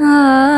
啊。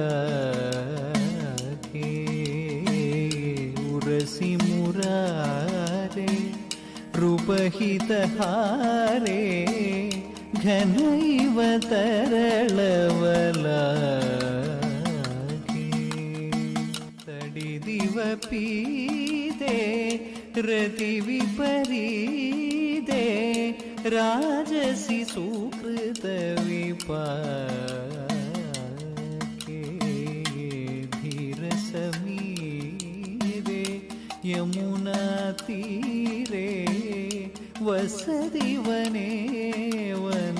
ರಾಧಕ್ಕೆ ಉರಸಿ ಮುರಾರೆ ರೂಪಹಿತಹಾರೆ ಘನೈವ ತರಳವಲಾಗೆ ತಡಿದಿವ ಪೀದೆ ರತಿ ವಿಪರೀದೆ ರಾಜಸಿ ಸೂಕೃತ ವಿಪಾ யமுனா தீரே வசதிவனேவன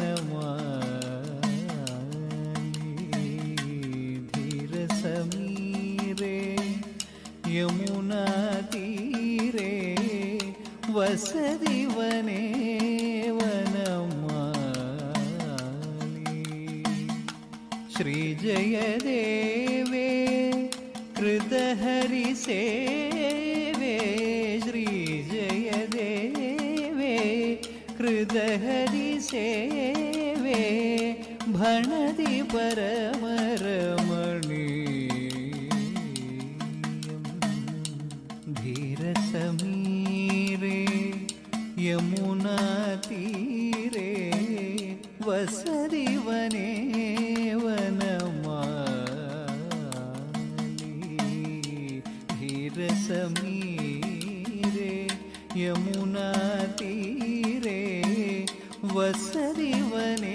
हृदयहरि सेवे भणति परमरमणीयम् धीरसमीरे यमुनातीरे वसति वने वनमाली धीरसमीरे यमुनातीरे വസരിവനേ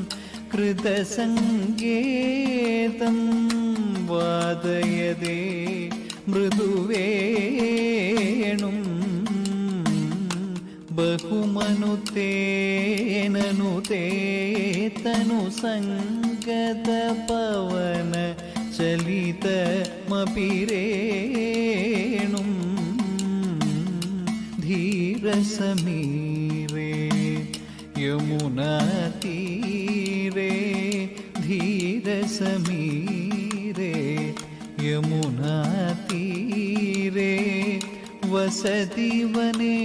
कृतसङ्केतं वादयदे मृदुवेणुं बहुमनुतेननुते तनुसङ्गतपवन चलितमपि रेणुं धीरसमीरे यमुनाती രസമീരേ യമുന തീരേ വസതി വനേ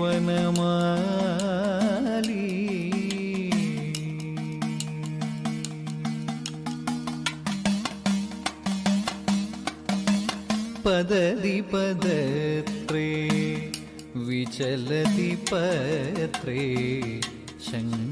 വനമാലി പദതി പദത്രേ വിചലതി പത്രേ ശങ്ക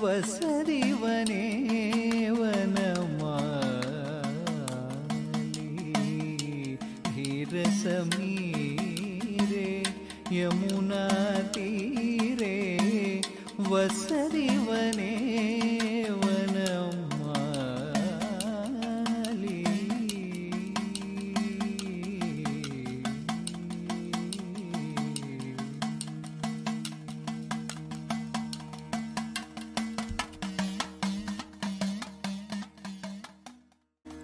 was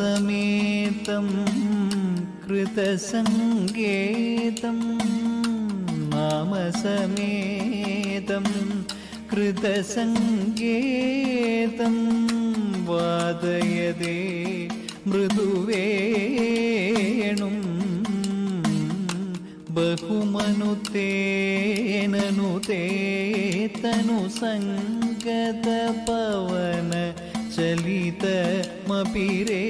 സമേതം കൃതസംഗേതം മാമ സമേതം കൃതസംഗേതം വാദയതേ മൃദുവേണും ബഹുമനുത്തേനു തേതനു സംഗത പവന ചലിതമപിരേ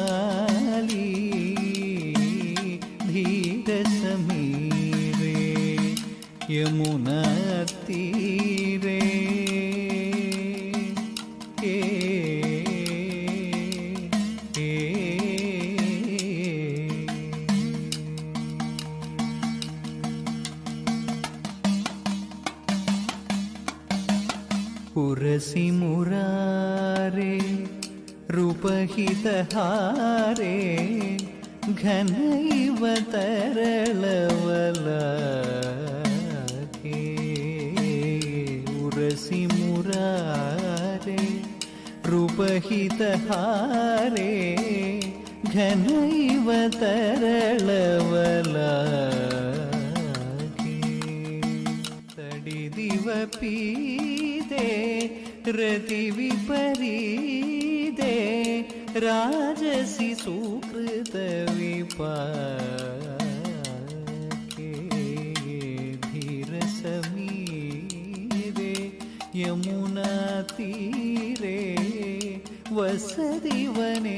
यमुना तीरे ए, ए, पुरसि मुरारे हारे घन उपहितहारे घनैव तरलवलाके तडिदिव पीते रतिविपरीदे धीर सुकृतविपाके धीरसमीरे यमुनातीरे வசதிவனே